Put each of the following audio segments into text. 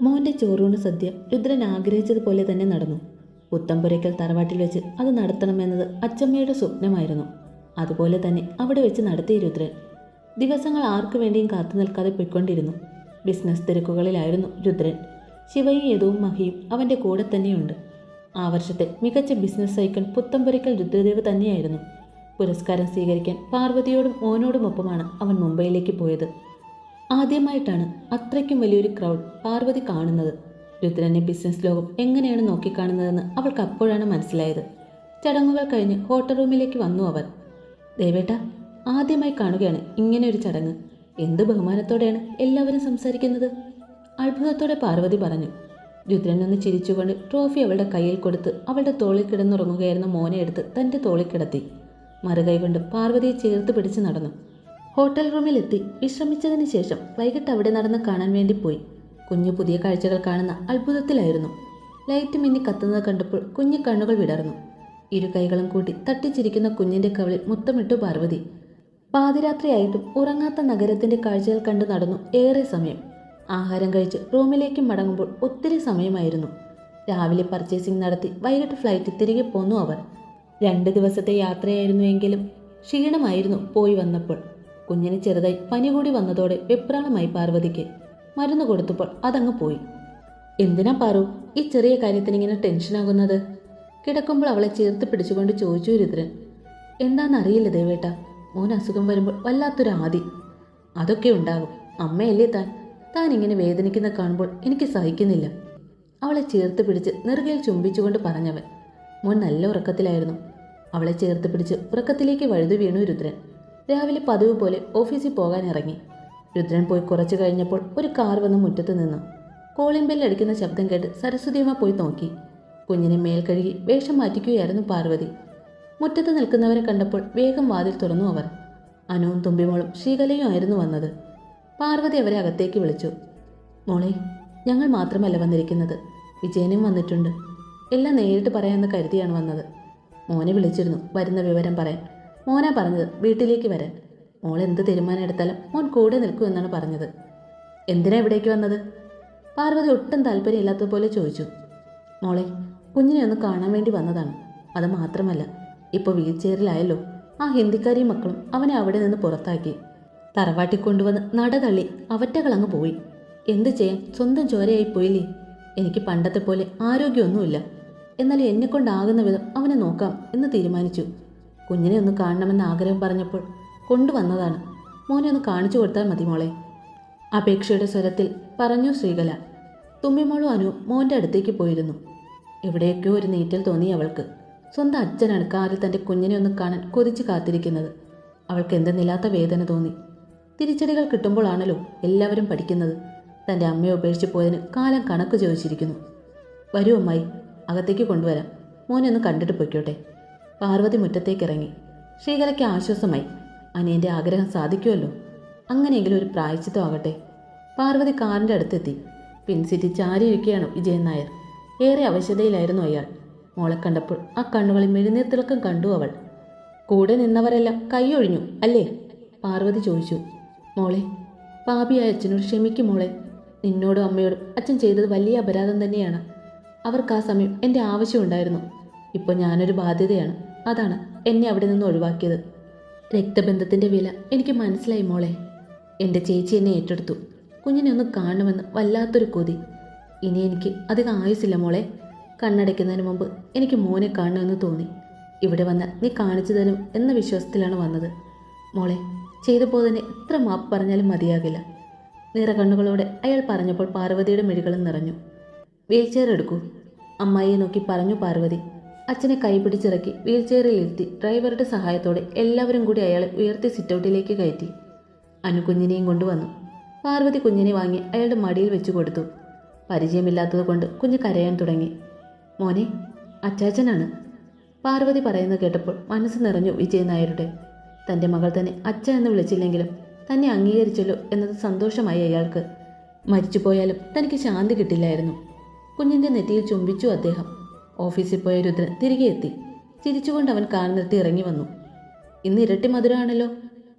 മോന്റെ ചോറൂണ് സദ്യ രുദ്രൻ ആഗ്രഹിച്ചതുപോലെ തന്നെ നടന്നു. പുത്തമ്പുരയ്ക്കൽ തറവാട്ടിൽ വെച്ച് അത് നടത്തണമെന്നത് അച്ചമ്മയുടെ സ്വപ്നമായിരുന്നു. അതുപോലെ തന്നെ അവിടെ വെച്ച് നടത്തി രുദ്രൻ. ദിവസങ്ങൾ ആർക്കു വേണ്ടിയും കാത്തു നിൽക്കാതെ പൊയ്ക്കൊണ്ടിരുന്നു. ബിസിനസ് തിരക്കുകളിലായിരുന്നു രുദ്രൻ. ശിവയും യദുവും മഹിയും അവന്റെ കൂടെ തന്നെയുണ്ട്. ആ വർഷത്തെ മികച്ച ബിസിനസ് ഐക്കൺ പുത്തമ്പുരയ്ക്കൽ രുദ്രദേവ് തന്നെയായിരുന്നു. പുരസ്കാരം സ്വീകരിക്കാൻ പാർവതിയോടും മോനോടുമൊപ്പമാണ് അവൻ മുംബൈയിലേക്ക് പോയത്. ആദ്യമായിട്ടാണ് അത്രയ്ക്കും വലിയൊരു ക്രൗഡ് പാർവതി കാണുന്നത്. രുദ്രനെ ബിസിനസ് ലോകം എങ്ങനെയാണ് നോക്കിക്കാണുന്നതെന്ന് അവൾക്ക് അപ്പോഴാണ് മനസ്സിലായത്. ചടങ്ങുകൾ കഴിഞ്ഞ് ഹോട്ടൽ റൂമിലേക്ക് വന്നു അവർ. ദേവേട്ട ആദ്യമായി കാണുകയാണ് ഇങ്ങനെ ഒരു ചടങ്ങ്. എന്ത് ബഹുമാനത്തോടെയാണ് എല്ലാവരും സംസാരിക്കുന്നത്? അത്ഭുതത്തോടെ പാർവതി പറഞ്ഞു. രുദ്രൻ ഒന്ന് ചിരിച്ചുകൊണ്ട് ട്രോഫി അവളുടെ കയ്യിൽ കൊടുത്ത് അവളുടെ തോളിൽ കിടന്നുറങ്ങുകയായിരുന്ന മോനെ എടുത്ത് തന്റെ തോളിൽ കിടത്തി. മറുകൈ കൊണ്ട് പാർവതിയെ ചേർത്ത് പിടിച്ച് നടന്നു. ഹോട്ടൽ റൂമിലെത്തി വിശ്രമിച്ചതിന് ശേഷം വൈകിട്ട് അവിടെ നടന്ന് കാണാൻ വേണ്ടി പോയി. കുഞ്ഞു പുതിയ കാഴ്ചകൾ കാണുന്ന അത്ഭുതത്തിലായിരുന്നു. ലൈറ്റ് മിന്നി കത്തുന്നത് കണ്ടപ്പോൾ കുഞ്ഞു കണ്ണുകൾ വിടർന്നു. ഇരു കൈകളും കൂട്ടി തട്ടിച്ചിരിക്കുന്ന കുഞ്ഞിന്റെ കവളിൽ മുത്തമിട്ടു പാർവതി. പാതിരാത്രിയായിട്ടും ഉറങ്ങാത്ത നഗരത്തിന്റെ കാഴ്ചകൾ കണ്ടു നടന്നു ഏറെ സമയം. ആഹാരം കഴിച്ച് റൂമിലേക്ക് മടങ്ങുമ്പോൾ ഒത്തിരി സമയമായിരുന്നു. രാവിലെ പർച്ചേസിംഗ് നടത്തി വൈകിട്ട് ഫ്ലൈറ്റ് തിരികെ പോന്നു അവർ. രണ്ട് ദിവസത്തെ യാത്രയായിരുന്നു എങ്കിലും ക്ഷീണമായിരുന്നു പോയി വന്നപ്പോൾ. കുഞ്ഞിന് ചെറുതായി പനി കൂടി വന്നതോടെ വെപ്രാളമായി പാർവതിക്ക് മരുന്ന് കൊടുത്തപ്പോൾ അതങ്ങ് പോയി. എന്തിനാ പാറു ഈ ചെറിയ കാര്യത്തിന് ഇങ്ങനെ ടെൻഷനാകുന്നത് കിടക്കുമ്പോൾ അവളെ ചേർത്ത് പിടിച്ചുകൊണ്ട് ചോദിച്ചു രുദ്രൻ. എന്താണെന്നറിയില്ല ദേവേട്ട. മോൻ അസുഖം വരുമ്പോൾ വല്ലാത്തൊരു ആദി. അതൊക്കെ ഉണ്ടാകും. അമ്മയല്ലേ താൻ? താൻ ഇങ്ങനെ വേദനിക്കുന്ന കാണുമ്പോൾ എനിക്ക് സഹിക്കുന്നില്ല. അവളെ ചേർത്ത് പിടിച്ച് നെറുകയിൽ ചുംബിച്ചുകൊണ്ട് പറഞ്ഞവൻ. മോൻ നല്ല ഉറക്കത്തിലായിരുന്നു. അവളെ ചേർത്ത് പിടിച്ച് ഉറക്കത്തിലേക്ക് വഴുതു വീണു രുദ്രൻ. രാവിലെ പതിവ് പോലെ ഓഫീസിൽ പോകാൻ ഇറങ്ങി. രുദ്രൻ പോയി കുറച്ചു കഴിഞ്ഞപ്പോൾ ഒരു കാർ വന്ന് മുറ്റത്ത് നിന്നു. കോളിംഗ് ബെൽ അടിക്കുന്ന ശബ്ദം കേട്ട് സരസ്വതിയമ്മ പോയി നോക്കി. കുഞ്ഞിനെ മേൽ കഴുകി വേഷം മാറ്റിക്കുകയായിരുന്നു പാർവതി. മുറ്റത്ത് നിൽക്കുന്നവരെ കണ്ടപ്പോൾ വേഗം വാതിൽ തുറന്നു അവർ. അനുവും തുമ്പിമോളും ശ്രീകലയും ആയിരുന്നു വന്നത്. പാർവതി അവരെ അകത്തേക്ക് വിളിച്ചു. മോളെ ഞങ്ങൾ മാത്രമല്ല വന്നിരിക്കുന്നത്. വിജയനും വന്നിട്ടുണ്ട്. എല്ലാം നേരിട്ട് പറയാമെന്ന് കരുതിയാണ് വന്നത്. മോനെ വിളിച്ചിരുന്നു. വരുന്ന വിവരം പറയാൻ. മോനാ പറഞ്ഞത് വീട്ടിലേക്ക് വരാൻ. മോൾ എന്ത് തീരുമാനം എടുത്താലും മോൻ കൂടെ നിൽക്കുമെന്നാണ് പറഞ്ഞത്. എന്തിനാ ഇവിടേക്ക് വന്നത്? പാർവതി ഒട്ടും താല്പര്യമില്ലാത്തതുപോലെ ചോദിച്ചു. മോളെ കുഞ്ഞിനെ ഒന്ന് കാണാൻ വേണ്ടി വന്നതാണ്. അത് മാത്രമല്ല ഇപ്പോൾ വീൽ ചെയറിലായല്ലോ ആ ഹിന്ദിക്കാരിയും മക്കളും അവനെ അവിടെ നിന്ന് പുറത്താക്കി. തറവാട്ടി കൊണ്ടുവന്ന് നട തള്ളി അവറ്റകളങ്ങ് പോയി. എന്ത് ചെയ്യാൻ? സ്വന്തം ചോരയായി പോയില്ലേ? എനിക്ക് പണ്ടത്തെ പോലെ ആരോഗ്യമൊന്നുമില്ല. എന്നാൽ എന്നെക്കൊണ്ടാകുന്ന വിധം അവനെ നോക്കാം എന്ന് തീരുമാനിച്ചു. കുഞ്ഞിനെ ഒന്ന് കാണണമെന്ന് ആഗ്രഹം പറഞ്ഞപ്പോൾ കൊണ്ടുവന്നതാണ്. മോനെ ഒന്ന് കാണിച്ചു കൊടുത്താൽ മതി മോളെ. അപേക്ഷയുടെ സ്വരത്തിൽ പറഞ്ഞു ശ്രീകല. തുമ്മിമോളും അനു മോന്റെ അടുത്തേക്ക് പോയിരുന്നു. എവിടെയൊക്കെയോ ഒരു നീറ്റൽ തോന്നി അവൾക്ക്. സ്വന്തം അച്ഛനാണ് കാറിൽ തന്റെ കുഞ്ഞിനെ ഒന്ന് കാണാൻ കൊതിച്ച് കാത്തിരിക്കുന്നത്. അവൾക്ക് എന്തെന്നില്ലാത്ത വേദന തോന്നി. തിരിച്ചടികൾ കിട്ടുമ്പോഴാണല്ലോ എല്ലാവരും പഠിക്കുന്നത്. തന്റെ അമ്മയെ ഉപേക്ഷിച്ച് പോയതിന് കാലം കണക്ക് ചോദിച്ചിരിക്കുന്നു. വരൂ അമ്മായി അകത്തേക്ക് കൊണ്ടുവരാം. മോനെ ഒന്ന് കണ്ടിട്ട് പൊയ്ക്കോട്ടെ. പാർവതി മുറ്റത്തേക്കിറങ്ങി. ശ്രീകലയ്ക്ക് ആശ്വാസമായി. അനിയന്റെ ആഗ്രഹം സാധിക്കുമല്ലോ? അങ്ങനെയെങ്കിലും ഒരു പ്രായച്ചിത്തം ആകട്ടെ. പാർവതി കാറിന്റെ അടുത്തെത്തി. പിൻസിറ്റി ചാരിയിരിക്കുകയാണ് വിജയൻ നായർ. ഏറെ അവശതയിലായിരുന്നു അയാൾ. മോളെ കണ്ടപ്പോൾ ആ കണ്ണുകളിൽ മെഴുന്നീർത്തിളക്കം കണ്ടു അവൾ. കൂടെ നിന്നവരെല്ലാം കൈയൊഴിഞ്ഞു അല്ലേ? പാർവതി ചോദിച്ചു. മോളെ പാപിയായ അച്ഛനോട് ക്ഷമിക്കും മോളെ. നിന്നോടും അമ്മയോടും അച്ഛൻ ചെയ്തത് വലിയ അപരാധം തന്നെയാണ്. അവർക്ക് ആ സമയം എന്റെ ആവശ്യമുണ്ടായിരുന്നു. ഇപ്പോൾ ഞാനൊരു ബാധ്യതയാണ്. അതാണ് എന്നെ അവിടെ നിന്ന് ഒഴിവാക്കിയത്. രക്തബന്ധത്തിന്റെ വില എനിക്ക് മനസ്സിലായി മോളെ. എന്റെ ചേച്ചി എന്നെ ഏറ്റെടുത്തു. കുഞ്ഞിനെ ഒന്ന് കാണണമെന്ന് വല്ലാത്തൊരു കൊതി. ഇനി എനിക്ക് അധികം ആയുസില്ല മോളെ. കണ്ണടയ്ക്കുന്നതിന് മുമ്പ് എനിക്ക് മോനെ കാണണമെന്ന് തോന്നി. ഇവിടെ വന്നാൽ നീ കാണിച്ചു തരും എന്ന വിശ്വാസത്തിലാണ് വന്നത്. മോളെ ചെയ്തു പോയതിന് എത്ര മാപ്പ് പറഞ്ഞാലും മതിയാകില്ല. നിറകണ്ണുകളോടെ അയാൾ പറഞ്ഞപ്പോൾ പാർവതിയുടെ മിഴികളും നിറഞ്ഞു. വീൽ ചെയർ എടുക്കൂ. അമ്മായിയെ നോക്കി പറഞ്ഞു പാർവതി. അച്ഛനെ കൈപിടിച്ചിറക്കി വീൽ ചെയറിൽ ഇരുത്തി ഡ്രൈവറുടെ സഹായത്തോടെ എല്ലാവരും കൂടി അയാളെ ഉയർത്തി സിറ്റൗട്ടിലേക്ക് കയറ്റി. അനു കുഞ്ഞിനെയും കൊണ്ടുവന്നു. പാർവതി കുഞ്ഞിനെ വാങ്ങി അയാളുടെ മടിയിൽ വെച്ചു കൊടുത്തു. പരിചയമില്ലാത്തത് കൊണ്ട് കുഞ്ഞ് കരയാൻ തുടങ്ങി. മോനെ അച്ചാച്ചനാണ്? പാർവതി പറയുന്നത് കേട്ടപ്പോൾ മനസ്സ് നിറഞ്ഞു വിജയൻ നായരുടെ തന്റെ മകൾ തന്നെ അച്ഛ എന്ന് വിളിച്ചില്ലെങ്കിലും തന്നെ അംഗീകരിച്ചല്ലോ എന്നത് സന്തോഷമായി അയാൾക്ക്. മരിച്ചുപോയാലും തനിക്ക് ശാന്തി കിട്ടില്ലായിരുന്നു. കുഞ്ഞിന്റെ നെറ്റിയിൽ ചുംബിച്ചു അദ്ദേഹം. ഓഫീസിൽ പോയ രുദ്രൻ തിരികെ എത്തി. ചിരിച്ചുകൊണ്ട് അവൻ കാൽ നിർത്തി ഇറങ്ങി വന്നു. ഇന്ന് ഇരട്ടി മധുരമാണല്ലോ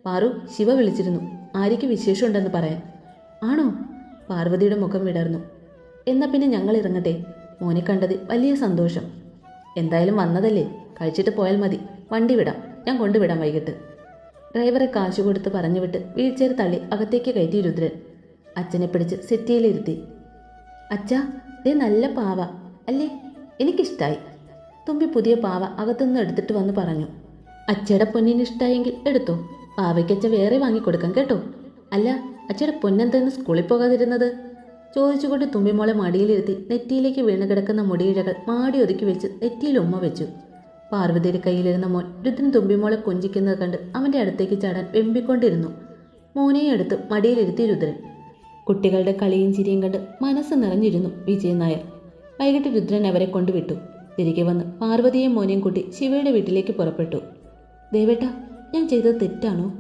പാറു ശിവ വിളിച്ചിരുന്നു. ആര്യയ്ക്ക് വിശേഷമുണ്ടെന്ന് പറയാൻ. ആണോ? പാർവതിയുടെ മുഖം വിടർന്നു. എന്നാൽ പിന്നെ ഞങ്ങൾ ഇറങ്ങട്ടെ. മോനെ കണ്ടത് വലിയ സന്തോഷം. എന്തായാലും വന്നതല്ലേ. കഴിച്ചിട്ട് പോയാൽ മതി. വണ്ടി വിടാം. ഞാൻ കൊണ്ടുവിടാം വൈകിട്ട്. ഡ്രൈവറെ കാശ് കൊടുത്ത് പറഞ്ഞു വിട്ട് വീൽചെയർ തള്ളി അകത്തേക്ക് കയറ്റി രുദ്രൻ. അച്ഛനെ പിടിച്ച് സെറ്റിയിലിരുത്തി. അച്ഛാ ദേ നല്ല പാവ. അല്ലേ? എനിക്കിഷ്ടായി. തുമ്പി പുതിയ പാവ അകത്തുനിന്ന് എടുത്തിട്ട് വന്ന് പറഞ്ഞു. അച്ഛയുടെ പൊന്നിന് ഇഷ്ടായെങ്കിൽ എടുത്തോ. പാവയ്ക്കച്ച വേറെ വാങ്ങിക്കൊടുക്കാം കേട്ടോ. അല്ല അച്ഛയുടെ പൊന്നെന്തെന്ന് സ്കൂളിൽ പോകാതിരുന്നത്? ചോദിച്ചുകൊണ്ട് തുമ്പിമോളെ മടിയിലിരുത്തി നെറ്റിയിലേക്ക് വീണ് കിടക്കുന്ന മുടിയിഴകൾ മാടി ഒതുക്കി വെച്ച് നെറ്റിയിൽ ഉമ്മ വെച്ചു. പാർവതിയുടെ കയ്യിലിരുന്ന മോൻ രുദ്രൻ തുമ്പിമോളെ കൊഞ്ചിക്കുന്നത് കണ്ട് അവന്റെ അടുത്തേക്ക് ചാടാൻ വെമ്പിക്കൊണ്ടിരുന്നു. മോനെയും എടുത്ത് മടിയിലിരുത്തി രുദ്രൻ. കുട്ടികളുടെ കളിയും ചിരിയും കണ്ട് മനസ്സ് നിറഞ്ഞിരുന്നു വിജയൻ നായർ. വൈകിട്ട് രുദ്രൻ അവരെ കൊണ്ടുവിട്ടു. തിരികെ വന്ന് പാർവതിയെയും മോനെയും കൂട്ടി ശിവയുടെ വീട്ടിലേക്ക് പുറപ്പെട്ടു. ദേവേട്ട ഞാൻ ചെയ്തത് തെറ്റാണോ?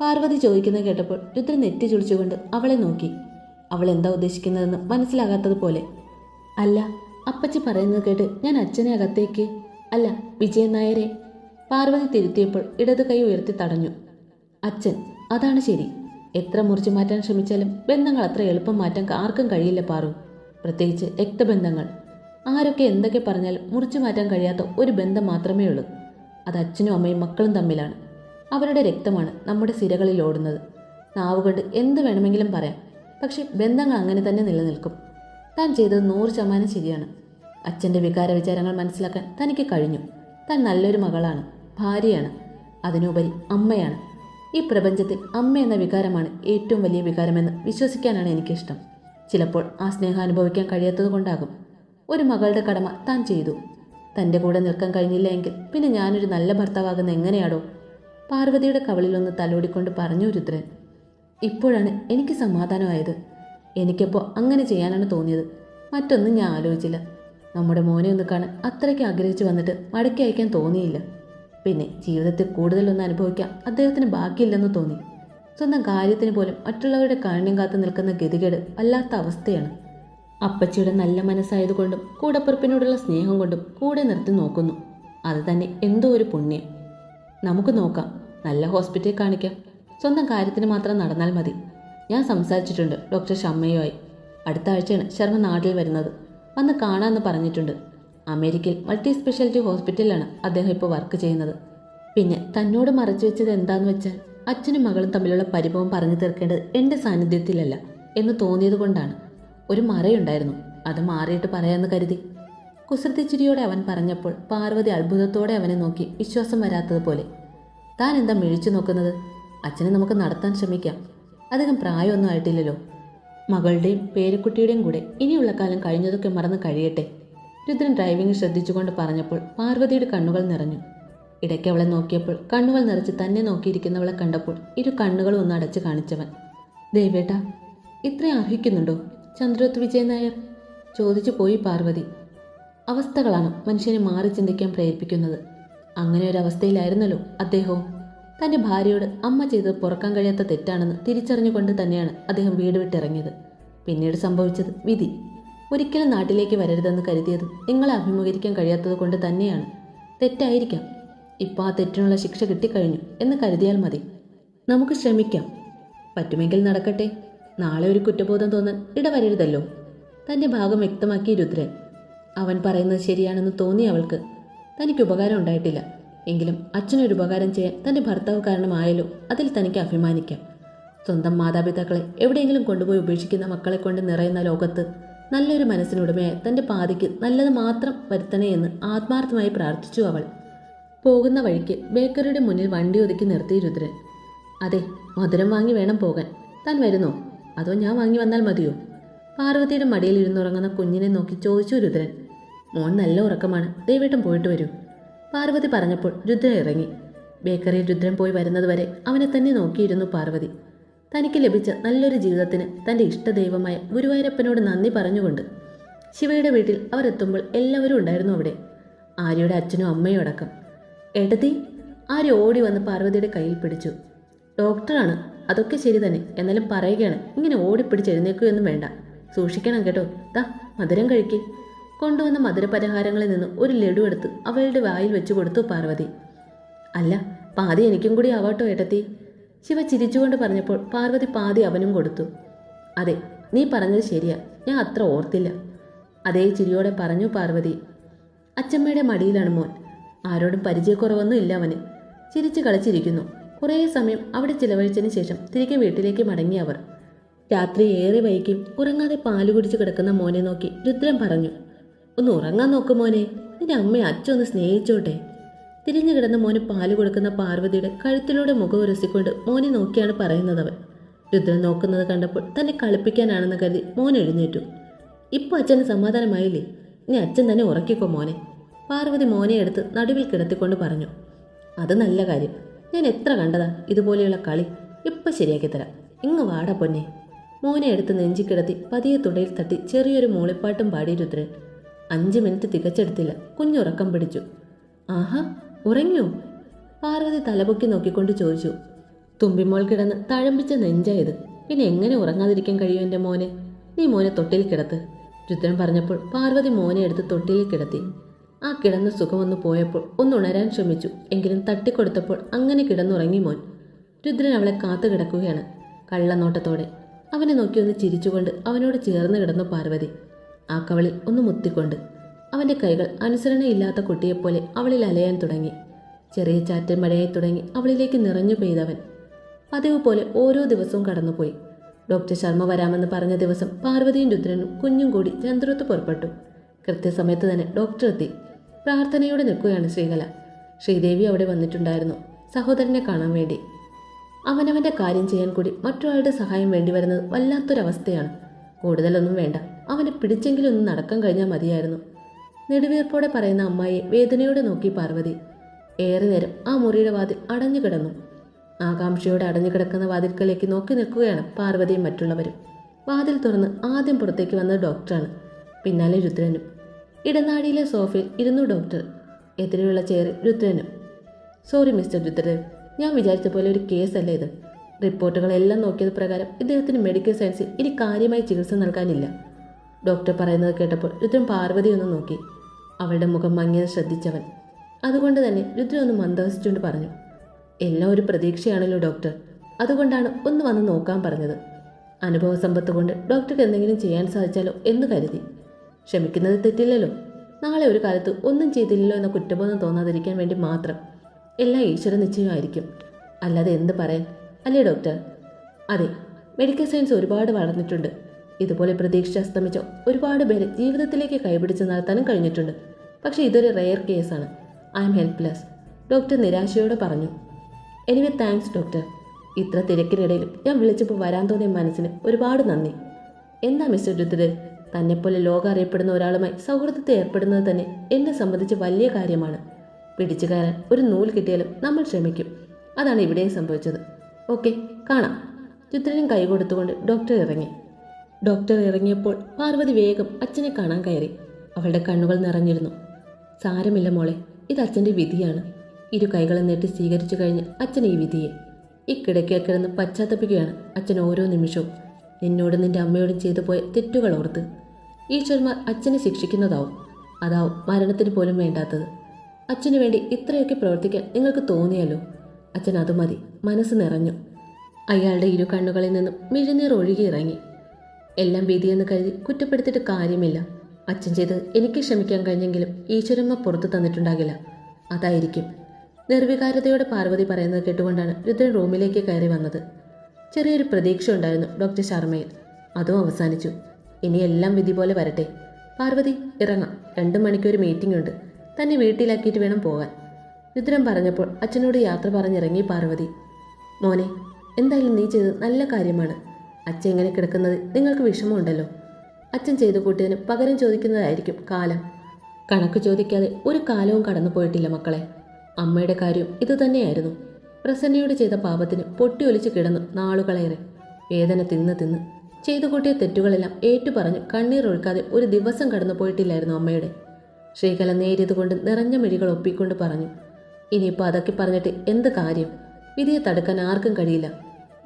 പാർവതി ചോദിക്കുന്നത് കേട്ടപ്പോൾ രുദ്രൻ നെറ്റി ചുളിച്ചുകൊണ്ട് അവളെ നോക്കി. അവൾ എന്താ ഉദ്ദേശിക്കുന്നതെന്ന് മനസ്സിലാകാത്തതുപോലെ. അല്ല അപ്പച്ചി പറയുന്നത് കേട്ട് ഞാൻ അച്ഛനെ അകത്തേക്ക്. അല്ല വിജയൻ നായരെ. പാർവതി തിരുത്തിയപ്പോൾ ഇടതു കൈ ഉയർത്തി തടഞ്ഞു. അച്ഛൻ അതാണ് ശരി. എത്ര മുറിച്ചു മാറ്റാൻ ശ്രമിച്ചാലും ബന്ധങ്ങൾ അത്ര എളുപ്പം മാറ്റാൻ ആർക്കും കഴിയില്ല പാറു. പ്രത്യേകിച്ച് രക്തബന്ധങ്ങൾ ആരൊക്കെ എന്തൊക്കെ പറഞ്ഞാലും മുറിച്ചു മാറ്റാൻ കഴിയാത്ത ഒരു ബന്ധം മാത്രമേ ഉള്ളൂ. അത് അച്ഛനും അമ്മയും മക്കളും തമ്മിലാണ്. അവരുടെ രക്തമാണ് നമ്മുടെ സിരകളിൽ ഓടുന്നത്. നാവുകൊണ്ട് എന്ത് വേണമെങ്കിലും പറയാം. പക്ഷേ ബന്ധങ്ങൾ അങ്ങനെ തന്നെ നിലനിൽക്കും. താൻ ചെയ്തത് നൂറ് ശതമാനം ശരിയാണ്. അച്ഛന്റെ വികാര വിചാരങ്ങൾ മനസ്സിലാക്കാൻ തനിക്ക് കഴിഞ്ഞു. താൻ നല്ലൊരു മകളാണ് ഭാര്യയാണ്. അതിനുപരി അമ്മയാണ്. ഈ പ്രപഞ്ചത്തിൽ അമ്മ എന്ന വികാരമാണ് ഏറ്റവും വലിയ വികാരമെന്ന് വിശ്വസിക്കാനാണ് എനിക്കിഷ്ടം. ചിലപ്പോൾ ആ സ്നേഹം അനുഭവിക്കാൻ കഴിയാത്തത് കൊണ്ടാകും. ഒരു മകളുടെ കടമ താൻ ചെയ്തു. തന്റെ കൂടെ നിൽക്കാൻ കഴിഞ്ഞില്ല എങ്കിൽ പിന്നെ ഞാനൊരു നല്ല ഭർത്താവാകുന്ന എങ്ങനെയാടോ? പാർവതിയുടെ കവളിലൊന്ന് തലോടിക്കൊണ്ട് പറഞ്ഞു രുദ്രൻ. ഇപ്പോഴാണ് എനിക്ക് സമാധാനമായത്. എനിക്കപ്പോൾ അങ്ങനെ ചെയ്യാനാണ് തോന്നിയത്. മറ്റൊന്നും ഞാൻ ആലോചിച്ചില്ല. നമ്മുടെ മോനെ ഒന്ന് കാണാൻ അത്രയ്ക്ക് ആഗ്രഹിച്ചു വന്നിട്ട് മടക്കി അയക്കാൻ തോന്നിയില്ല. പിന്നെ ജീവിതത്തിൽ കൂടുതലൊന്നും അനുഭവിക്കാൻ അദ്ദേഹത്തിന് ബാക്കിയില്ലെന്ന് തോന്നി. സ്വന്തം കാര്യത്തിന് പോലും മറ്റുള്ളവരുടെ കാണ്യം കാത്തു നിൽക്കുന്ന ഗതികേട് വല്ലാത്ത അവസ്ഥയാണ്. അപ്പച്ചിയുടെ നല്ല മനസ്സായതുകൊണ്ടും കൂടപ്പിറപ്പിനോടുള്ള സ്നേഹം കൊണ്ടും കൂടെ നിർത്തി നോക്കുന്നു. അത് തന്നെ എന്തോ ഒരു പുണ്യം. നമുക്ക് നോക്കാം. നല്ല ഹോസ്പിറ്റലിൽ കാണിക്കാം. സ്വന്തം കാര്യത്തിന് മാത്രം നടന്നാൽ മതി. ഞാൻ സംസാരിച്ചിട്ടുണ്ട് ഡോക്ടർ ഷമ്മയുമായി. അടുത്ത ആഴ്ചയാണ് ശർമ്മ നാട്ടിൽ വരുന്നത്. വന്ന് കാണാമെന്ന് പറഞ്ഞിട്ടുണ്ട്. അമേരിക്കയിൽ മൾട്ടി സ്പെഷ്യാലിറ്റി ഹോസ്പിറ്റലിലാണ് അദ്ദേഹം ഇപ്പോൾ വർക്ക് ചെയ്യുന്നത്. പിന്നെ തന്നോട് മറച്ചു വെച്ചത് എന്താണെന്ന് വെച്ചാൽ അച്ഛനും മകളും തമ്മിലുള്ള പരിഭവം പറഞ്ഞു തീർക്കേണ്ടത് എന്റെ സാന്നിധ്യത്തിലല്ല എന്ന് തോന്നിയത് കൊണ്ടാണ്. ഒരു മറയുണ്ടായിരുന്നു. അത് മാറിയിട്ട് പറയാമെന്ന് കരുതി. കുസൃതിച്ചിരിയോടെ അവൻ പറഞ്ഞപ്പോൾ പാർവതി അത്ഭുതത്തോടെ അവനെ നോക്കി വിശ്വാസം വരാത്തതുപോലെ. താൻ എന്താ മിഴിച്ചു നോക്കുന്നത്? അച്ഛനെ നമുക്ക് നടത്താൻ ശ്രമിക്കാം. അധികം പ്രായമൊന്നും ആയിട്ടില്ലല്ലോ. മകളുടെയും പേരക്കുട്ടിയുടെയും കൂടെ ഇനിയുള്ള കാലം കഴിഞ്ഞതൊക്കെ മറന്ന് കഴിയട്ടെ. രുദ്രൻ ഡ്രൈവിംഗ് ശ്രദ്ധിച്ചുകൊണ്ട് പറഞ്ഞപ്പോൾ പാർവതിയുടെ കണ്ണുകൾ നിറഞ്ഞു. ഇടയ്ക്ക് അവളെ നോക്കിയപ്പോൾ കണ്ണുകൾ നിറച്ച് തന്നെ നോക്കിയിരിക്കുന്നവളെ കണ്ടപ്പോൾ ഇരു കണ്ണുകളും ഒന്ന് അടച്ചു കാണിച്ചവൻ. ദേവേട്ട ഇത്രയും അർഹിക്കുന്നുണ്ടോ? ചന്ദ്രത്ത് വിജയൻ നായർ? ചോദിച്ചു പോയി പാർവതി. അവസ്ഥകളാണ് മനുഷ്യനെ മാറി ചിന്തിക്കാൻ പ്രേരിപ്പിക്കുന്നത്. അങ്ങനെ ഒരു അവസ്ഥയിലായിരുന്നല്ലോ അദ്ദേഹവും. തന്റെ ഭാര്യയോട് അമ്മ ചെയ്തത് പുറക്കാൻ കഴിയാത്ത തെറ്റാണെന്ന് തിരിച്ചറിഞ്ഞുകൊണ്ട് തന്നെയാണ് അദ്ദേഹം വീട് വിട്ടിറങ്ങിയത്. പിന്നീട് സംഭവിച്ചത് വിധി. ഒരിക്കലും നാട്ടിലേക്ക് വരരുതെന്ന് കരുതിയത് നിങ്ങളെ അഭിമുഖീകരിക്കാൻ കഴിയാത്തത് കൊണ്ട് തന്നെയാണ്. തെറ്റായിരിക്കാം. ഇപ്പോൾ ആ തെറ്റിനുള്ള ശിക്ഷ കിട്ടിക്കഴിഞ്ഞു എന്ന് കരുതിയാൽ മതി. നമുക്ക് ശ്രമിക്കാം. പറ്റുമെങ്കിൽ നടക്കട്ടെ. നാളെ ഒരു കുറ്റബോധം തോന്നാൻ ഇടവരരുതല്ലോ. തന്റെ ഭാഗം വ്യക്തമാക്കി രുദ്രൻ. അവൻ പറയുന്നത് ശരിയാണെന്ന് തോന്നി അവൾക്ക് തനിക്ക് ഉപകാരം ഉണ്ടായിട്ടില്ല. എങ്കിലും അച്ഛനൊരു ഉപകാരം ചെയ്യാൻ തന്റെ ഭർത്താവ് കാരണമായാലോ അതിൽ തനിക്ക് അഭിമാനിക്കാം. സ്വന്തം മാതാപിതാക്കളെ എവിടെയെങ്കിലും കൊണ്ടുപോയി ഉപേക്ഷിക്കുന്ന മക്കളെ കൊണ്ട് നിറയുന്ന ലോകത്ത് നല്ലൊരു മനസ്സിനുടമയായി തന്റെ പാതിക്ക് നല്ലത് മാത്രം വരുത്തണേ എന്ന് ആത്മാർത്ഥമായി പ്രാർത്ഥിച്ചു അവൾ. പോകുന്ന വഴിക്ക് ബേക്കറിയുടെ മുന്നിൽ വണ്ടി ഒതുക്കി നിർത്തി രുദ്രൻ. അതെ മധുരം വാങ്ങി വേണം പോകാൻ. താൻ വരുന്നോ? അതോ ഞാൻ വാങ്ങി വന്നാൽ മതിയോ? പാർവതിയുടെ മടിയിൽ ഇരുന്നുറങ്ങുന്ന കുഞ്ഞിനെ നോക്കി ചോദിച്ചു രുദ്രൻ. മോൻ നല്ല ഉറക്കമാണ്. ദയവേട്ടം പോയിട്ട് വരൂ. പാർവതി പറഞ്ഞപ്പോൾ രുദ്രൻ ഇറങ്ങി. ബേക്കറിയിൽ രുദ്രൻ പോയി വരുന്നതുവരെ അവനെ തന്നെ നോക്കിയിരുന്നു പാർവതി. തനിക്ക് ലഭിച്ച നല്ലൊരു ജീവിതത്തിന് തന്റെ ഇഷ്ടദൈവമായ ഗുരുവായൂരപ്പനോട് നന്ദി പറഞ്ഞുകൊണ്ട് ശിവയുടെ വീട്ടിൽ അവരെത്തുമ്പോൾ എല്ലാവരും ഉണ്ടായിരുന്നു അവിടെ. ആര്യയുടെ അച്ഛനും അമ്മയും അടക്കം. എടതി ആര്യ ഓടി വന്ന് പാർവതിയുടെ കയ്യിൽ പിടിച്ചു. ഡോക്ടറാണ് അതൊക്കെ ശരി തന്നെ. എന്നാലും പറയുകയാണ് ഇങ്ങനെ ഓടിപ്പിടിച്ച് എഴുന്നേക്കുകയൊന്നും വേണ്ട. സൂക്ഷിക്കണം കേട്ടോ. ദാ മധുരം കഴിക്ക്. കൊണ്ടുവന്ന മധുരപലഹാരങ്ങളിൽ നിന്ന് ഒരു ലഡു എടുത്ത് അവളുടെ വായിൽ വെച്ചു കൊടുത്തു പാർവതി. അല്ല പാതി എനിക്കും കൂടി ആവാട്ടോ ഏട്ടത്തി ശിവ ചിരിച്ചുകൊണ്ട് പറഞ്ഞപ്പോൾ പാർവതി പാതി അവനും കൊടുത്തു. അതെ നീ പറഞ്ഞത് ശരിയാ. ഞാൻ അത്ര ഓർത്തില്ല. അതേ ചിരിയോടെ പറഞ്ഞു പാർവതി. അച്ചമ്മയുടെ മടിയിലാണ് മോൻ. ആരോടും പരിചയക്കുറവൊന്നും ഇല്ല അവന്. ചിരിച്ചു കളിച്ചിരിക്കുന്നു. കുറേ സമയം അവിടെ ചിലവഴിച്ചതിന് ശേഷം തിരികെ വീട്ടിലേക്ക് മടങ്ങി അവർ. രാത്രി ഏറെ വൈകി ഉറങ്ങാതെ പാൽ കുടിച്ച് കിടക്കുന്ന മോനെ നോക്കി രുദ്രൻ പറഞ്ഞു ഒന്ന് ഉറങ്ങാൻ നോക്ക് മോനെ. നിന്റെ അമ്മയെ അച്ഛൻ ഒന്ന് സ്നേഹിച്ചോട്ടെ. തിരിഞ്ഞു കിടന്ന മോന് പാൽ കൊടുക്കുന്ന പാർവതിയുടെ കഴുത്തിലൂടെ മുഖം ഉരസിക്കൊണ്ട് മോനെ നോക്കിയാണ് പറയുന്നത് അവൻ. രുദ്രൻ നോക്കുന്നത് കണ്ടപ്പോൾ തന്നെ കളിപ്പിക്കാനാണെന്ന് കരുതി മോൻ എഴുന്നേറ്റു. ഇപ്പോൾ അച്ഛന് സമാധാനമായില്ലേ? ഇനി അച്ഛൻ തന്നെ ഉറക്കിക്കോ മോനെ. പാർവതി മോനെ എടുത്ത് നടുവിൽ കിടത്തിക്കൊണ്ട് പറഞ്ഞു അത് നല്ല കാര്യം. ഞാൻ എത്ര കണ്ടതാ ഇതുപോലെയുള്ള കളി. ഇപ്പം ശരിയാക്കി തരാം. ഇങ്ങ് വാടാ പൊന്നെ. മോനെ എടുത്ത് നെഞ്ചിക്കിടത്തി പതിയെ തുടയിൽ തട്ടി ചെറിയൊരു മൂളിപ്പാട്ടും പാടി രുദ്രൻ അഞ്ച് മിനിറ്റ് തികച്ചെടുത്തില്ല. കുഞ്ഞുറക്കം പിടിച്ചു. ആഹാ ഉറങ്ങിയോ? പാർവതി തലപൊക്കി നോക്കിക്കൊണ്ട് ചോദിച്ചു. തുമ്പിമോൾ കിടന്ന് തഴമ്പിച്ച നെഞ്ചായത്. പിന്നെ എങ്ങനെ ഉറങ്ങാതിരിക്കാൻ കഴിയും എന്റെ മോനെ? നീ മോനെ തൊട്ടിൽ കിടത്ത്. രുദ്രൻ പറഞ്ഞപ്പോൾ പാർവതി മോനെ എടുത്ത് തൊട്ടിലിൽ കിടത്തി. ആ കിടന്ന സുഖമൊന്ന് പോയപ്പോൾ ഒന്നുണരാൻ ശ്രമിച്ചു. എങ്കിലും തട്ടിക്കൊടുത്തപ്പോൾ അങ്ങനെ കിടന്നുറങ്ങി മോൻ. രുദ്രൻ അവളെ കാത്തു കിടക്കുകയാണ് കള്ളനോട്ടത്തോടെ. അവനെ നോക്കി ഒന്ന് ചിരിച്ചുകൊണ്ട് അവനോട് ചേർന്ന് കിടന്നു പാർവതി. ആ കവളിൽ ഒന്ന് മുത്തിക്കൊണ്ട് അവന്റെ കൈകൾ അനുസരണയില്ലാത്ത കുട്ടിയെപ്പോലെ അവളിൽ അലയാൻ തുടങ്ങി. ചെറിയ ചാറ്റൻ മഴയായി തുടങ്ങി അവളിലേക്ക് നിറഞ്ഞു പെയ്തവൻ. പതിവ് പോലെ ഓരോ ദിവസവും കടന്നുപോയി. ഡോക്ടർ ശർമ്മ വരാമെന്ന് പറഞ്ഞ ദിവസം പാർവതിയും രുദ്രനും കുഞ്ഞും കൂടി ചന്ദ്രത്ത് പുറപ്പെട്ടു. കൃത്യസമയത്ത് തന്നെ ഡോക്ടർ എത്തി. പ്രാർത്ഥനയോടെ നിൽക്കുകയാണ് ശ്രീകല. ശ്രീദേവി അവിടെ വന്നിട്ടുണ്ടായിരുന്നു. സഹോദരനെ കാണാൻ വേണ്ടി. അവനവന്റെ കാര്യം ചെയ്യാൻ കൂടി മറ്റൊരാളുടെ സഹായം വേണ്ടി വരുന്നത് വല്ലാത്തൊരവസ്ഥയാണ്. കൂടുതലൊന്നും വേണ്ട. അവനെ പിടിച്ചെങ്കിലും ഒന്ന് നടക്കാൻ കഴിഞ്ഞാൽ മതിയായിരുന്നു. നെടുവീർപ്പോടെ പറയുന്ന അമ്മായി വേദനയോടെ നോക്കി പാർവതി. ഏറെ നേരം ആ മുറിയുടെ വാതിൽ അടഞ്ഞു കിടന്നു. ആകാംക്ഷയോടെ അടഞ്ഞു കിടക്കുന്ന വാതിൽക്കലേക്ക് നോക്കി നിൽക്കുകയാണ് പാർവതിയും മറ്റുള്ളവരും. വാതിൽ തുറന്ന് ആദ്യം പുറത്തേക്ക് വന്നത് ഡോക്ടറാണ്. പിന്നാലെ രുദ്രനും. ഇടനാഴിയിലെ സോഫിൽ ഇരുന്നു ഡോക്ടർ. എതിരെയുള്ള ചെയറിൽ രുദ്രനും. Sorry mister Rudran. ഞാൻ വിചാരിച്ച പോലെ ഒരു കേസല്ല ഇത്. റിപ്പോർട്ടുകളെല്ലാം നോക്കിയത് പ്രകാരം ഇദ്ദേഹത്തിന് മെഡിക്കൽ സയൻസിൽ ഇനി കാര്യമായി ചികിത്സ നൽകാനില്ല. ഡോക്ടർ പറയുന്നത് കേട്ടപ്പോൾ രുദ്രൻ പാർവതി ഒന്ന് നോക്കി. അവളുടെ മുഖം മങ്ങിയത് ശ്രദ്ധിച്ചവൻ. അതുകൊണ്ട് തന്നെ രുദ്രൻ ഒന്ന് മന്ദഹസിച്ചുകൊണ്ട് പറഞ്ഞു. എല്ലാം ഒരു പ്രതീക്ഷയാണല്ലോ ഡോക്ടർ. അതുകൊണ്ടാണ് ഒന്ന് വന്ന് നോക്കാൻ പറഞ്ഞത്. അനുഭവ സമ്പത്ത് കൊണ്ട് ഡോക്ടർക്ക് എന്തെങ്കിലും ചെയ്യാൻ സാധിച്ചാലോ എന്ന് കരുതി. ക്ഷമിക്കുന്നത് തെറ്റില്ലല്ലോ. നാളെ ഒരു കാലത്ത് ഒന്നും ചെയ്തില്ലല്ലോ എന്ന കുറ്റബോധം തോന്നാതിരിക്കാൻ വേണ്ടി മാത്രം എല്ലാ ഈശ്വര നിശ്ചയമായിരിക്കും. അല്ലാതെ എന്ത് പറയാൻ? അല്ലേ ഡോക്ടർ? അതെ മെഡിക്കൽ സയൻസ് ഒരുപാട് വളർന്നിട്ടുണ്ട്. ഇതുപോലെ പ്രതീക്ഷ അസ്തമിച്ച ഒരുപാട് പേരെ ജീവിതത്തിലേക്ക് കൈപിടിച്ച് നടത്താനും കഴിഞ്ഞിട്ടുണ്ട്. പക്ഷേ ഇതൊരു റെയർ കേസാണ് ഐ എം ഹെൽപ്ലെസ് ഡോക്ടർ നിരാശയോടെ പറഞ്ഞു. Anyway thanks doctor. ഇത്ര തിരക്കിനിടയിലും ഞാൻ വിളിച്ചപ്പോൾ വരാൻ തോന്നിയ മനസ്സിന് ഒരുപാട് നന്ദി. എന്താ മിസ്റ്റർ രുദ്രദേവ് തന്നെപ്പോലെ ലോകം അറിയപ്പെടുന്ന ഒരാളുമായി സൗഹൃദത്തെ ഏർപ്പെടുന്നത് തന്നെ എന്നെ സംബന്ധിച്ച് വലിയ കാര്യമാണ്. പിടിച്ചു കയറാൻ ഒരു നൂൽ കിട്ടിയാലും നമ്മൾ ശ്രമിക്കും. അതാണ് ഇവിടെയും സംഭവിച്ചത്. ഓക്കെ കാണാം. ചിത്രനും കൈ കൊടുത്തുകൊണ്ട് ഡോക്ടർ ഇറങ്ങി. ഡോക്ടർ ഇറങ്ങിയപ്പോൾ പാർവതി വേഗം അച്ഛനെ കാണാൻ കയറി. അവളുടെ കണ്ണുകൾ നിറഞ്ഞിരുന്നു. സാരമില്ല മോളെ ഇത് അച്ഛന്റെ വിധിയാണ്. ഇരു കൈകളും നീട്ടി സ്വീകരിച്ചു കഴിഞ്ഞ് അച്ഛൻ ഈ വിധിയെ. ഈ കിടക്കയിൽ കിടന്ന് പശ്ചാത്തപിക്കുകയാണ് അച്ഛൻ ഓരോ നിമിഷവും. നിന്നോടും നിന്റെ അമ്മയോടും ചെയ്തു പോയ തെറ്റുകൾ ഓർത്ത് ഈശ്വരന്മാർ അച്ഛനെ ശിക്ഷിക്കുന്നതാവും. അതാവും മരണത്തിന് പോലും വേണ്ടാത്തത്. അച്ഛനു വേണ്ടി ഇത്രയൊക്കെ പ്രവർത്തിക്കാൻ നിങ്ങൾക്ക് തോന്നിയല്ലോ. അച്ഛൻ അത് മതി. മനസ്സ് നിറഞ്ഞു. അയാളുടെ ഇരു കണ്ണുകളിൽ നിന്നും മിഴുനീർ ഒഴുകി ഇറങ്ങി. എല്ലാം വിധിയെന്ന് കരുതി കുറ്റപ്പെടുത്തിയിട്ട് കാര്യമില്ല. അച്ഛൻ ചെയ്ത് എനിക്ക് ക്ഷമിക്കാൻ കഴിഞ്ഞെങ്കിലും ഈശ്വരമ്മ പുറത്തു തന്നിട്ടുണ്ടാകില്ല. അതായിരിക്കും. നിർവികാരതയോടെ പാർവതി പറയുന്നത് കേട്ടുകൊണ്ടാണ് രുദ്രൻ റൂമിലേക്ക് കയറി വന്നത്. ചെറിയൊരു പ്രതീക്ഷ ഉണ്ടായിരുന്നു ഡോക്ടർ ശർമ്മയിൽ. അതും അവസാനിച്ചു. ഇനി എല്ലാം വിധി പോലെ വരട്ടെ. പാർവതി ഇറങ്ങാം. രണ്ടു മണിക്കൊരു മീറ്റിംഗ് ഉണ്ട്. തന്നെ വീട്ടിലാക്കിയിട്ട് വേണം പോകാൻ. രുദ്രൻ പറഞ്ഞപ്പോൾ അച്ഛനോട് യാത്ര പറഞ്ഞിറങ്ങി പാർവതി. മോനെ എന്തായാലും നീ ചെയ്തത് നല്ല കാര്യമാണ്. അച്ഛൻ ഇങ്ങനെ കിടക്കുന്നത് നിങ്ങൾക്ക് വിഷമമുണ്ടല്ലോ. അച്ഛൻ ചെയ്തു കൂട്ടിയതിന് പകരം ചോദിക്കുന്നതായിരിക്കും കാലം. കണക്ക് ചോദിക്കാതെ ഒരു കാലവും കടന്നു പോയിട്ടില്ല മക്കളെ. അമ്മയുടെ കാര്യം ഇതുതന്നെയായിരുന്നു പ്രസന്നയോട് ചെയ്ത പാപത്തിന് പൊട്ടിയൊലിച്ച് കിടന്നു നാളുകളേറെ. വേദന തിന്ന് തിന്ന് ചെയ്തു കൂട്ടിയ തെറ്റുകളെല്ലാം ഏറ്റുപറഞ്ഞ് കണ്ണീരൊഴുക്കാതെ ഒരു ദിവസം കടന്നു പോയിട്ടില്ലായിരുന്നു അമ്മയുടെ. ശ്രീകല നേരിയതുകൊണ്ട് നിറഞ്ഞ മിഴികൾ ഒപ്പിക്കൊണ്ട് പറഞ്ഞു ഇനിയിപ്പോൾ അതൊക്കെ പറഞ്ഞിട്ട് എന്ത് കാര്യം? വിധിയെ തടുക്കാൻ ആർക്കും കഴിയില്ല.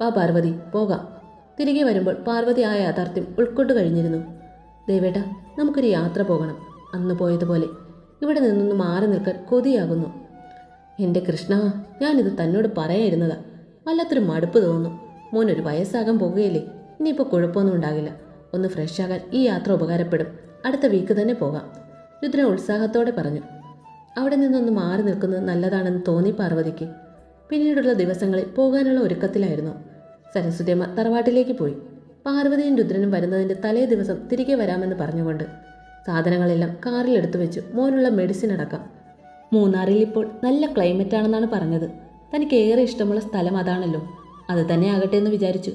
വാ പാർവതി പോകാം. തിരികെ വരുമ്പോൾ പാർവതി ആ യാഥാർത്ഥ്യം ഉൾക്കൊണ്ടു കഴിഞ്ഞിരുന്നു. ദേവേട്ട നമുക്കൊരു യാത്ര പോകണം. അന്ന് പോയതുപോലെ ഇവിടെ നിന്നൊന്ന് മാറി നിൽക്കാൻ കൊതിയാകുന്നു. എന്റെ കൃഷ്ണ ഞാനിത് തന്നോട് പറയായിരുന്നതാ. വല്ലാത്തൊരു മടുപ്പ് തോന്നുന്നു. മോനൊരു വയസ്സാകാൻ പോകുകയില്ലേ? ഇനിയിപ്പോൾ കുഴപ്പമൊന്നും ഉണ്ടാകില്ല. ഒന്ന് ഫ്രഷ് ആകാൻ ഈ യാത്ര ഉപകാരപ്പെടും. അടുത്ത വീക്ക് തന്നെ പോകാം. രുദ്രൻ ഉത്സാഹത്തോടെ പറഞ്ഞു. അവിടെ നിന്നൊന്ന് മാറി നിൽക്കുന്നത് നല്ലതാണെന്ന് തോന്നി പാർവതിക്ക്. പിന്നീടുള്ള ദിവസങ്ങളിൽ പോകാനുള്ള ഒരുക്കത്തിലായിരുന്നു. സരസ്വതിയമ്മ തറവാട്ടിലേക്ക് പോയി. പാർവതിയും രുദ്രനും വരുന്നതിന്റെ തലേ ദിവസം തിരികെ വരാമെന്ന് പറഞ്ഞുകൊണ്ട് സാധനങ്ങളെല്ലാം കാറിൽ എടുത്തു വെച്ചു മോനുള്ള മെഡിസിൻ അടക്കം. മൂന്നാറിൽ ഇപ്പോൾ നല്ല ക്ലൈമറ്റാണെന്നാണ് പറഞ്ഞത്. തനിക്ക് ഏറെ ഇഷ്ടമുള്ള സ്ഥലം അതാണല്ലോ. അത് തന്നെ ആകട്ടെ എന്ന് വിചാരിച്ചു.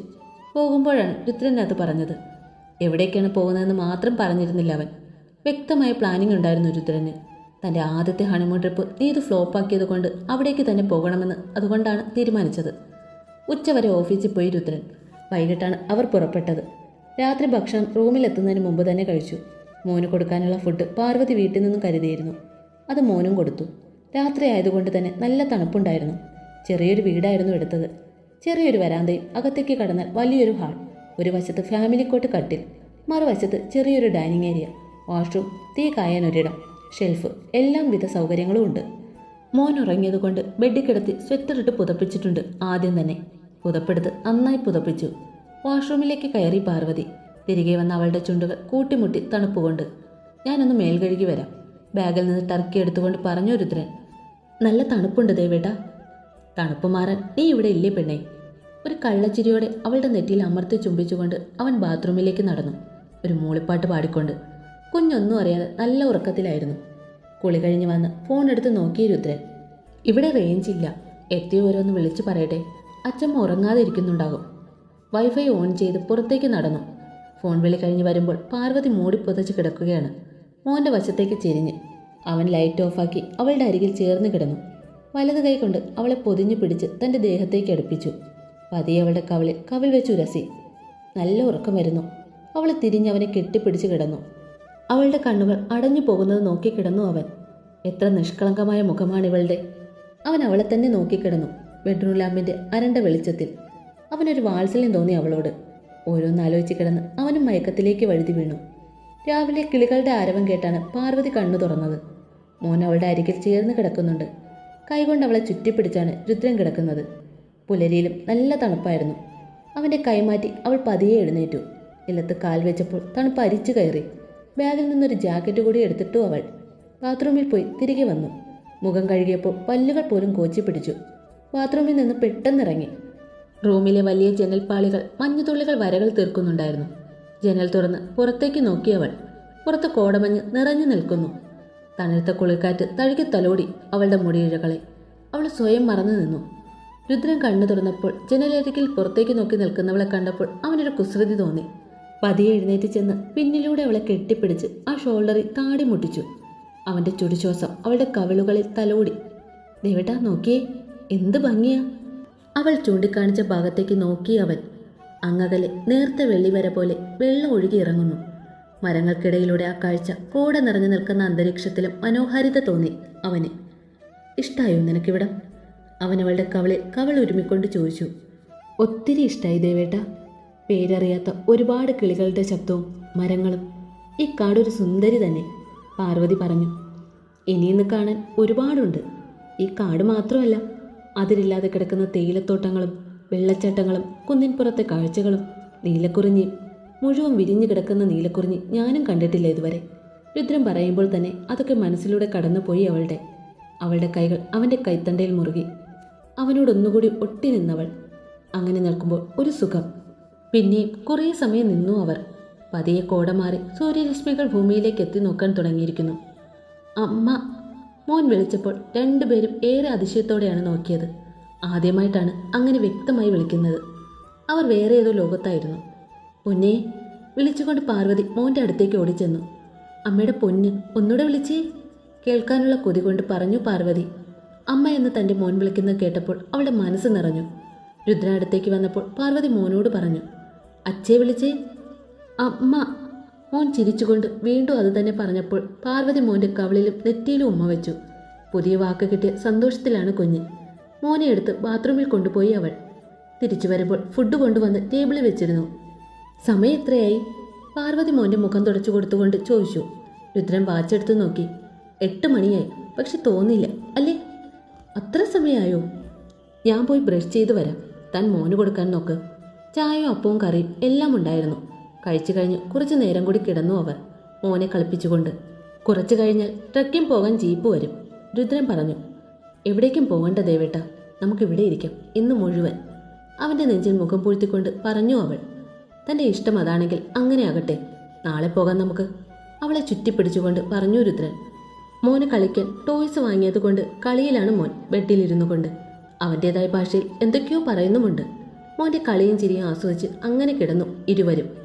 പോകുമ്പോഴാണ് രുദ്രൻ അത് പറഞ്ഞത്. എവിടേക്കാണ് പോകുന്നതെന്ന് മാത്രം പറഞ്ഞിരുന്നില്ല അവൻ. വ്യക്തമായ പ്ലാനിംഗ് ഉണ്ടായിരുന്നു രുദ്രന്. തന്റെ ആദ്യത്തെ ഹണിമൂൺ ട്രിപ്പ് നീതു ഫ്ലോപ്പ് ഫ്ലോപ്പാക്കിയത് കൊണ്ട് അവിടേക്ക് തന്നെ പോകണമെന്ന് അതുകൊണ്ടാണ് തീരുമാനിച്ചത്. ഉച്ചവരെ ഓഫീസിൽ പോയി രുദ്രൻ. വൈകിട്ടാണ് അവർ പുറപ്പെട്ടത്. രാത്രി ഭക്ഷണം റൂമിലെത്തുന്നതിന് മുമ്പ് തന്നെ കഴിച്ചു. മോന് കൊടുക്കാനുള്ള ഫുഡ് പാർവതി വീട്ടിൽ നിന്നും കരുതിയിരുന്നു. അത് മോനും കൊടുത്തു. രാത്രി ആയതുകൊണ്ട് തന്നെ നല്ല തണുപ്പുണ്ടായിരുന്നു. ചെറിയൊരു വീടായിരുന്നു എടുത്തത്. ചെറിയൊരു വരാന്തയും അകത്തേക്ക് കടന്നാൽ വലിയൊരു ഹാൾ. ഒരു വശത്ത് ഫാമിലി കോട്ട് കട്ടിൽ മറുവശത്ത് ചെറിയൊരു ഡൈനിങ് ഏരിയ വാഷ്റൂം തീ കായാൻ ഒരിടം ഷെൽഫ് എല്ലാം വിധ സൗകര്യങ്ങളും ഉണ്ട്. മോൻ ഉറങ്ങിയതുകൊണ്ട് ബെഡിൽ കിടത്തി സ്വെറ്ററിട്ട് പുതപ്പിച്ചിട്ടുണ്ട് ആദ്യം തന്നെ. പുതപ്പെടുത്ത് നന്നായി പുതപ്പിച്ചു. വാഷ്റൂമിലേക്ക് കയറി പാർവതി തിരികെ വന്ന അവളുടെ ചുണ്ടുകൾ കൂട്ടിമുട്ടി തണുപ്പുകൊണ്ട് ഞാനൊന്ന് മേൽ കഴുകി വരാം. ബാഗിൽ നിന്ന് ടർക്കി എടുത്തുകൊണ്ട് പറഞ്ഞു രുദ്രൻ നല്ല തണുപ്പുണ്ട് ദേവേട്ട. തണുപ്പ് മാറാൻ നീ ഇവിടെ ഇല്ലേ പെണ്ണേ? ഒരു കള്ളച്ചിരിയോടെ അവളുടെ നെറ്റിയിൽ അമർത്തി ചുംബിച്ചുകൊണ്ട് അവൻ ബാത്റൂമിലേക്ക് നടന്നു. ഒരു മൂളിപ്പാട്ട് പാടിക്കൊണ്ട്. കുഞ്ഞൊന്നും അറിയാതെ നല്ല ഉറക്കത്തിലായിരുന്നു. കുളി കഴിഞ്ഞ് വന്ന് ഫോൺ എടുത്ത് നോക്കിയ രുദ്രൻ. ഇവിടെ റേഞ്ച് ഇല്ല. എത്തിയോ ഓരോന്ന് വിളിച്ചു പറയട്ടെ. അച്ഛമ്മ ഉറങ്ങാതെ ഇരിക്കുന്നുണ്ടാകും വൈഫൈ ഓൺ ചെയ്ത് പുറത്തേക്ക് നടന്നു. ഫോൺ വിളി കഴിഞ്ഞ് വരുമ്പോൾ പാർവതി മൂടി പുതച്ച് കിടക്കുകയാണ്. മോന്റെ വശത്തേക്ക് ചെരിഞ്ഞ്. അവൻ ലൈറ്റ് ഓഫാക്കി അവളുടെ അരികിൽ ചേർന്ന് കിടന്നു. വലത് കൈ കൊണ്ട് അവളെ പൊതിഞ്ഞു പിടിച്ച് തന്റെ ദേഹത്തേക്ക് അടുപ്പിച്ചു. പതിയെ അവളുടെ കവിളിൽ കവിൾ വെച്ച് ഉരസി. നല്ല ഉറക്കം വരുന്നു. അവളെ തിരിഞ്ഞ് അവനെ കെട്ടിപ്പിടിച്ച് കിടന്നു. അവളുടെ കണ്ണുകൾ അടഞ്ഞു പോകുന്നത് നോക്കിക്കിടന്നു അവൻ. എത്ര നിഷ്കളങ്കമായ മുഖമാണ് ഇവളുടെ. അവൻ അവളെ തന്നെ നോക്കിക്കിടന്നു ബെഡ്റൂം ലാമ്പിന്റെ അരണ്ട വെളിച്ചത്തിൽ. അവനൊരു വാത്സല്യം തോന്നി അവളോട്. ഓരോന്നാലോചിച്ച് കിടന്ന് അവനും മയക്കത്തിലേക്ക് വഴുതി വീണു. രാവിലെ കിളികളുടെ ആരവം കേട്ടാണ് പാർവതി കണ്ണു തുറന്നത്. മോൻ അവളുടെ അരികിൽ ചേർന്ന് കിടക്കുന്നുണ്ട്. കൈകൊണ്ട് അവളെ ചുറ്റിപ്പിടിച്ചാണ് രുദ്രൻ കിടക്കുന്നത്. പുലരിയിലും നല്ല തണുപ്പായിരുന്നു. അവന്റെ കൈമാറ്റി അവൾ പതിയെ എഴുന്നേറ്റു. ഇല്ലത്ത് കാൽ വെച്ചപ്പോൾ തണുപ്പ് അരിച്ചു കയറി. ബാഗിൽ നിന്നൊരു ജാക്കറ്റ് കൂടി എടുത്തിട്ടു അവൾ. ബാത്റൂമിൽ പോയി തിരികെ വന്നു. മുഖം കഴുകിയപ്പോൾ പല്ലുകൾ പോലും കോച്ചി പിടിച്ചു ബാത്റൂമിൽ നിന്ന് പെട്ടെന്നിറങ്ങി. റൂമിലെ വലിയ ജനൽപ്പാളികൾ മഞ്ഞുതുള്ളികൾ വരകൾ തീർക്കുന്നുണ്ടായിരുന്നു. ജനൽ തുറന്ന് പുറത്തേക്ക് നോക്കിയവൾ. പുറത്ത് കോടമഞ്ഞ് നിറഞ്ഞു നിൽക്കുന്നു. തണുത്ത കുളിക്കാറ്റ് തഴുകി തലോടി അവളുടെ മുടിയിഴകളെ. അവൾ സ്വയം മറന്നു നിന്നു. രുദ്രൻ കണ്ണു തുറന്നപ്പോൾ ജനലരികിൽ പുറത്തേക്ക് നോക്കി നിൽക്കുന്നവളെ കണ്ടപ്പോൾ അവനൊരു കുസൃതി തോന്നി. പതിയെ എഴുന്നേറ്റ് ചെന്ന് പിന്നിലൂടെ അവളെ കെട്ടിപ്പിടിച്ച് ആ ഷോൾഡറിൽ താടി മുട്ടിച്ചു. അവന്റെ ചുടിശ്വാസം അവളുടെ കവിളുകളിൽ തലോടി. ദേവട്ടാ നോക്കിയേ എന്ത് ഭംഗിയാ. അവൾ ചൂണ്ടിക്കാണിച്ച ഭാഗത്തേക്ക് നോക്കി അവൻ. അങ്ങകലെ നേർത്ത വെള്ളിവര പോലെ വെള്ളം ഒഴുകി ഇറങ്ങുന്നു. മരങ്ങൾക്കിടയിലൂടെ ആ കാഴ്ച കൂടെ നിറഞ്ഞു നിൽക്കുന്ന അന്തരീക്ഷത്തിലും മനോഹാരിത തോന്നി അവന്. ഇഷ്ടായോ നിനക്കിവിടം? അവൻ അവളുടെ കവളിൽ കവൾ ഉരുമിക്കൊണ്ട് ചോദിച്ചു. ഒത്തിരി ഇഷ്ടായി ദേവേട്ട. പേരറിയാത്ത ഒരുപാട് കിളികളുടെ ശബ്ദവും മരങ്ങളും. ഈ കാടൊരു സുന്ദരി തന്നെ പാർവതി പറഞ്ഞു. ഇനിയിന്ന് കാണാൻ ഒരുപാടുണ്ട്. ഈ കാട് മാത്രമല്ല അതിരില്ലാതെ കിടക്കുന്ന തേയിലത്തോട്ടങ്ങളും വെള്ളച്ചാട്ടങ്ങളും കുന്നിൻപുറത്തെ കാഴ്ചകളും നീലക്കുറിഞ്ഞിയും മുഴുവൻ വിരിഞ്ഞു കിടക്കുന്ന നീലക്കുറിഞ്ഞി ഞാനും കണ്ടിട്ടില്ല ഇതുവരെ. രുദ്രൻ പറയുമ്പോൾ തന്നെ അതൊക്കെ മനസ്സിലൂടെ കടന്നുപോയി അവളുടെ. അവളുടെ കൈകൾ അവന്റെ കൈത്തണ്ടയിൽ മുറുകി. അവനോടൊന്നുകൂടി ഒട്ടി നിന്നവൾ. അങ്ങനെ നിൽക്കുമ്പോൾ ഒരു സുഖം. പിന്നെയും കുറേ സമയം നിന്നു അവർ. പതിയെ കോടമാറി സൂര്യരശ്മികൾ ഭൂമിയിലേക്ക് എത്തി നോക്കാൻ തുടങ്ങിയിരിക്കുന്നു. അമ്മ മോൻ വിളിച്ചപ്പോൾ രണ്ടുപേരും ഏറെ അതിശയത്തോടെയാണ് നോക്കിയത്. ആദ്യമായിട്ടാണ് അങ്ങനെ വ്യക്തമായി വിളിക്കുന്നത്. അവർ വേറെ ഏതോ ലോകത്തായിരുന്നു. പൊന്നെ വിളിച്ചുകൊണ്ട് പാർവതി മോന്റെ അടുത്തേക്ക് ഓടിച്ചെന്നു. അമ്മയുടെ പൊന്ന് ഒന്നുകൂടെ വിളിച്ചേ. കേൾക്കാനുള്ള കൊതി കൊണ്ട് പറഞ്ഞു പാർവതി. അമ്മ എന്ന് തന്റെ മോൻ വിളിക്കുന്നത് കേട്ടപ്പോൾ അവളുടെ മനസ്സ് നിറഞ്ഞു. രുദ്ര അടുത്തേക്ക് വന്നപ്പോൾ പാർവതി മോനോട് പറഞ്ഞു അച്ഛേ വിളിച്ചേ. അമ്മ മോൻ ചിരിച്ചുകൊണ്ട് വീണ്ടും അത് തന്നെ പറഞ്ഞപ്പോൾ പാർവതി മോന്റെ കവളിലും നെറ്റിയിലും ഉമ്മ വെച്ചു. പുതിയ വാക്ക് കിട്ടിയ സന്തോഷത്തിലാണ് കുഞ്ഞ്. മോനെ എടുത്ത് ബാത്റൂമിൽ കൊണ്ടുപോയി അവൾ. തിരിച്ചു വരുമ്പോൾ ഫുഡ് കൊണ്ടുവന്ന് ടേബിളിൽ വെച്ചിരുന്നു. സമയം എത്രയായി? പാർവതി മോന്റെ മുഖം തുടച്ചു കൊടുത്തുകൊണ്ട് ചോദിച്ചു. രുദ്രൻ വാച്ചെടുത്ത് നോക്കി. എട്ട് മണിയായി പക്ഷെ തോന്നില്ല അല്ലേ? അത്ര സമയമായോ ഞാൻ പോയി ബ്രഷ് ചെയ്ത് വരാം. താൻ മോന് കൊടുക്കാൻ നോക്ക്. ചായയും അപ്പവും കറിയും എല്ലാം ഉണ്ടായിരുന്നു. കഴിച്ചു കഴിഞ്ഞ് കുറച്ച് നേരം കൂടി കിടന്നു അവർ. മോനെ കളിപ്പിച്ചുകൊണ്ട്. കുറച്ചു കഴിഞ്ഞാൽ ട്രക്കിംഗ് പോകാൻ ജീപ്പ് വരും. രുദ്രൻ പറഞ്ഞു. എവിടേക്കും പോകണ്ട ദേവേട്ട നമുക്കിവിടെ ഇരിക്കാം. ഇന്ന് മുഴുവൻ. അവന്റെ നെഞ്ചിൽ മുഖം പൂഴ്ത്തിക്കൊണ്ട് പറഞ്ഞു അവൾ. തന്റെ ഇഷ്ടം അതാണെങ്കിൽ അങ്ങനെ ആകട്ടെ നാളെ പോകാം നമുക്ക്. അവളെ ചുറ്റിപ്പിടിച്ചുകൊണ്ട് പറഞ്ഞു രുദ്രൻ. മോന് കളിക്കാൻ ടോയ്സ് വാങ്ങിയതുകൊണ്ട് കളിയിലാണ് മോൻ ബെഡിലിരുന്നു കൊണ്ട്. അവന്റേതായ ഭാഷയിൽ എന്തൊക്കെയോ പറയുന്നുമുണ്ട്. മോന്റെ കളിയും ചിരിയും ആസ്വദിച്ച് അങ്ങനെ കിടന്നു ഇരുവരും.